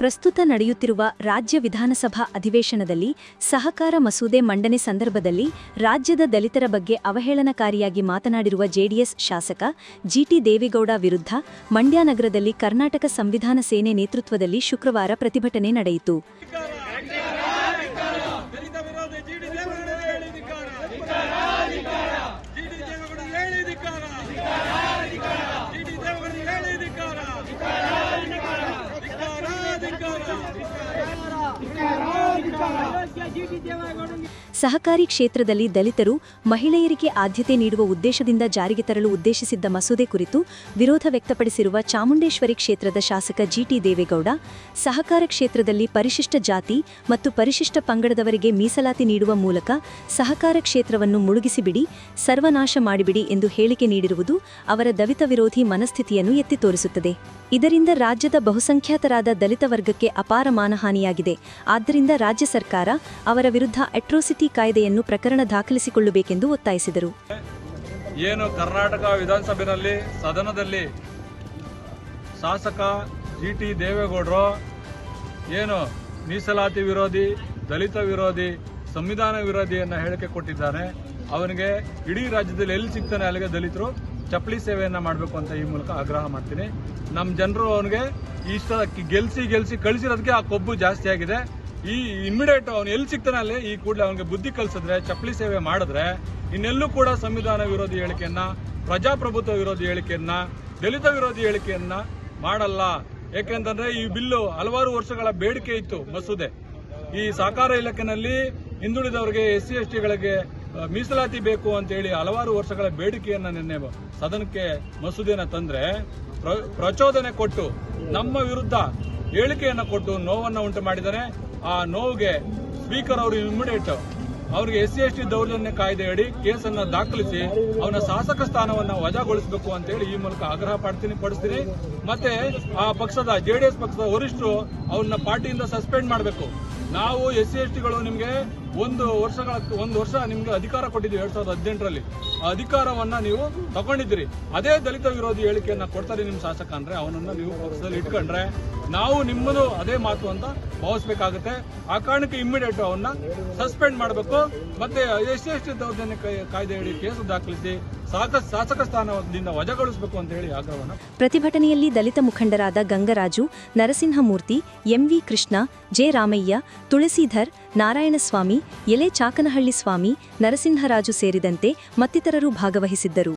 ಪ್ರಸ್ತುತ ನಡೆಯುತ್ತಿರುವ ರಾಜ್ಯ ವಿಧಾನಸಭಾ ಅಧಿವೇಶನದಲ್ಲಿ ಸಹಕಾರ ಮಸೂದೆ ಮಂಡನೆ ಸಂದರ್ಭದಲ್ಲಿ ರಾಜ್ಯದ ದಲಿತರ ಬಗ್ಗೆ ಅವಹೇಳನಕಾರಿಯಾಗಿ ಮಾತನಾಡಿರುವ ಜೆಡಿಎಸ್ ಶಾಸಕ ಜಿಟಿ ದೇವೇಗೌಡ ವಿರುದ್ಧ ಮಂಡ್ಯ ನಗರದಲ್ಲಿ ಕರ್ನಾಟಕ ಸಂವಿಧಾನ ಸೇನೆ ನೇತೃತ್ವದಲ್ಲಿ ಶುಕ್ರವಾರ ಪ್ರತಿಭಟನೆ ನಡೆಯಿತು ದಲಿತ ವಿರೋಧಿ ಜಿಡಿ ದೇವೇಗೌಡ ಹೇಳಿ ಧಿಕ್ಕಾರ ಜಿಡಿ ದೇವೇಗೌಡ ಹೇಳಿ ಧಿಕ್ಕಾರ ಜಿಡಿ ದೇವೇಗೌಡ ಹೇಳಿ ಧಿಕ್ಕಾರ ಧಿಕ್ಕಾರ ಸಹಕಾರಿ ಕ್ಷೇತ್ರದಲ್ಲಿ ದಲಿತರು ಮಹಿಳೆಯರಿಗೆ ಆದ್ಯತೆ ನೀಡುವ ಉದ್ದೇಶದಿಂದ ಜಾರಿಗೆ ತರಲು ಉದ್ದೇಶಿಸಿದ್ದ ಮಸೂದೆ ಕುರಿತು ವಿರೋಧ ವ್ಯಕ್ತಪಡಿಸಿರುವ ಚಾಮುಂಡೇಶ್ವರಿ ಕ್ಷೇತ್ರದ ಶಾಸಕ ಜಿಟಿ ದೇವೇಗೌಡ, ಸಹಕಾರ ಕ್ಷೇತ್ರದಲ್ಲಿ ಪರಿಶಿಷ್ಟ ಜಾತಿ ಮತ್ತು ಪರಿಶಿಷ್ಟ ಪಂಗಡದವರಿಗೆ ಮೀಸಲಾತಿ ನೀಡುವ ಮೂಲಕ ಸಹಕಾರ ಕ್ಷೇತ್ರವನ್ನು ಮುಳುಗಿಸಿಬಿಡಿ, ಸರ್ವನಾಶ ಮಾಡಿಬಿಡಿ ಎಂದು ಹೇಳಿಕೆ ನೀಡಿರುವುದು ಅವರ ದಲಿತ ವಿರೋಧಿ ಮನಸ್ಥಿತಿಯನ್ನು ಎತ್ತಿ ತೋರಿಸುತ್ತದೆ ಇದರಿಂದ ರಾಜ್ಯದ ಬಹುಸಂಖ್ಯಾತರಾದ ದಲಿತ ವರ್ಗಕ್ಕೆ ಅಪಾರ ಮಾನಹಾನಿಯಾಗಿದೆ. ಆದ್ದರಿಂದ ರಾಜ್ಯ ಸರ್ಕಾರ ಅವರ ವಿರುದ್ಧ ಅಟ್ರೋಸಿಟಿ ಕಾಯ್ದೆಯನ್ನು ಪ್ರಕರಣ ದಾಖಲಿಸಿಕೊಳ್ಳಬೇಕೆಂದು ಒತ್ತಾಯಿಸಿದರು. ಏನು ಕರ್ನಾಟಕ ವಿಧಾನಸಭೆಯಲ್ಲಿ ಸದನದಲ್ಲಿ ಶಾಸಕ ಜಿ ಟಿ ದೇವೇಗೌಡರು ಏನು ಮೀಸಲಾತಿ ವಿರೋಧಿ, ದಲಿತ ವಿರೋಧಿ, ಸಂವಿಧಾನ ವಿರೋಧಿಯನ್ನು ಹೇಳಿಕೆ ಕೊಟ್ಟಿದ್ದಾನೆ ಅವನಿಗೆ ಇಡೀ ರಾಜ್ಯದಲ್ಲಿ ಎಲ್ಲಿ ಸಿಗ್ತಾನೆ ಅಲ್ಲಿಗೆ ದಲಿತರು ಚಪ್ಪಲಿ ಸೇವೆಯನ್ನು ಮಾಡಬೇಕು ಅಂತ ಈ ಮೂಲಕ ಆಗ್ರಹ ಮಾಡ್ತೀನಿ. ನಮ್ಮ ಜನರು ಅವನಿಗೆ ಇಷ್ಟ ಗೆಲ್ಸಿ ಗೆಲ್ಸಿ ಕಳಿಸಿರೋದಕ್ಕೆ ಆ ಕೊಬ್ಬು ಜಾಸ್ತಿ ಆಗಿದೆ. ಈ ಇಮಿಡಿಯೇಟ್ ಅವನು ಎಲ್ಲಿ ಸಿಗ್ತಾನೆ ಅಲ್ಲಿ, ಈ ಕೂಡಲೇ ಅವನಿಗೆ ಬುದ್ಧಿ ಕಲಿಸಿದ್ರೆ, ಚಪ್ಪಲಿ ಸೇವೆ ಮಾಡಿದ್ರೆ, ಇನ್ನೆಲ್ಲೂ ಕೂಡ ಸಂವಿಧಾನ ವಿರೋಧಿ ಹೇಳಿಕೆಯನ್ನ, ಪ್ರಜಾಪ್ರಭುತ್ವ ವಿರೋಧಿ ಹೇಳಿಕೆಯನ್ನ, ದಲಿತ ವಿರೋಧಿ ಹೇಳಿಕೆಯನ್ನ ಮಾಡಲ್ಲ. ಯಾಕೆಂತಂದ್ರೆ ಈ ಬಿಲ್ಲು ಹಲವಾರು ವರ್ಷಗಳ ಬೇಡಿಕೆ ಇತ್ತು ಮಸೂದೆ. ಈ ಸಹಕಾರ ಇಲಾಖೆನಲ್ಲಿ ಹಿಂದುಳಿದವರಿಗೆ ಎಸ್ ಸಿ ಎಸ್ ಟಿಗಳಿಗೆ ಮೀಸಲಾತಿ ಬೇಕು ಅಂತ ಹೇಳಿ ಹಲವಾರು ವರ್ಷಗಳ ಬೇಡಿಕೆಯನ್ನ ನಿನ್ನೆ ಸದನಕ್ಕೆ ಮಸೂದೆನ ತಂದ್ರೆ, ಪ್ರ- ಪ್ರಚೋದನೆ ಕೊಟ್ಟು, ನಮ್ಮ ವಿರುದ್ಧ ಹೇಳಿಕೆಯನ್ನ ಕೊಟ್ಟು ನೋವನ್ನ ಉಂಟು ಮಾಡಿದ್ದಾರೆ ಆ ನೋವಿಗೆ ಸ್ಪೀಕರ್ ಅವರು ಇಮಿಡಿಯೇಟ್ ಅವರಿಗೆ ಎಸ್ ಸಿ ಎಸ್ ಟಿ ದೌರ್ಜನ್ಯ ಕಾಯ್ದೆ ಅಡಿ ಕೇಸನ್ನ ದಾಖಲಿಸಿ ಅವನ ಶಾಸಕ ಸ್ಥಾನವನ್ನ ವಜಾಗೊಳಿಸಬೇಕು ಅಂತ ಹೇಳಿ ಈ ಮೂಲಕ ಆಗ್ರಹ ಪಡ್ತೀನಿ, ಪಡಿಸ್ತೀನಿ. ಮತ್ತೆ ಆ ಪಕ್ಷದ ಜೆಡಿಎಸ್ ಪಕ್ಷದ ವರಿಷ್ಠರು ಅವ್ರನ್ನ ಪಾರ್ಟಿಯಿಂದ ಸಸ್ಪೆಂಡ್ ಮಾಡಬೇಕು. ನಾವು ಎಸ್ ಸಿ ಎಸ್ ಟಿಗಳು ನಿಮಗೆ ಒಂದು ವರ್ಷಗಳ ಒಂದು ವರ್ಷ ನಿಮ್ಗೆ ಅಧಿಕಾರ ಕೊಟ್ಟಿದ್ದೀವಿ ಎರಡ್ ಸಾವಿರದ ಹದಿನೆಂಟರಲ್ಲಿ. ಆ ಅಧಿಕಾರವನ್ನ ನೀವು ತಗೊಂಡಿದ್ದೀರಿ. ಅದೇ ದಲಿತ ವಿರೋಧಿ ಹೇಳಿಕೆಯನ್ನ ಕೊಡ್ತಾರೆ ನಿಮ್ಮ ಶಾಸಕ ಅಂದ್ರೆ ಅವನನ್ನ ನೀವು ಪಕ್ಷದಲ್ಲಿ ಇಟ್ಕೊಂಡ್ರೆ ನಾವು ನಿಮ್ಮದು ಅದೇ ಮಾತು ಅಂತ ಭಾವಿಸ್ಬೇಕಾಗುತ್ತೆ. ಆ ಕಾರಣಕ್ಕೆ ಇಮ್ಮಿಡಿಯೇಟ್ ಅವನ್ನ ಸಸ್ಪೆಂಡ್ ಮಾಡಬೇಕು. ಮತ್ತೆ ಎಸ್ ಎಸ್ ಟಿ ದೌರ್ಜನ್ಯ ಕಾಯ್ದೆ- ಕಾಯ್ದೆ ಹೇಳಿ ಕೇಸು ದಾಖಲಿಸಿ ಸಾಕ, ಶಾಸಕ ಸ್ಥಾನದಿಂದ ವಜಾಗೊಳಿಸಬೇಕು ಅಂತ ಹೇಳಿ ಆಗ್ರಹವನ್ನು. ಪ್ರತಿಭಟನೆಯಲ್ಲಿ ದಲಿತ ಮುಖಂಡರಾದ Gangaraju, Narasimhamurthy M V Krishna, J Ramaiah, Tulasidhar, Narayanaswamy Ele Chakanahalli Swamy Narasimharaju ಸೇರಿದಂತೆ ಮತ್ತಿತರರು ಭಾಗವಹಿಸಿದ್ದರು.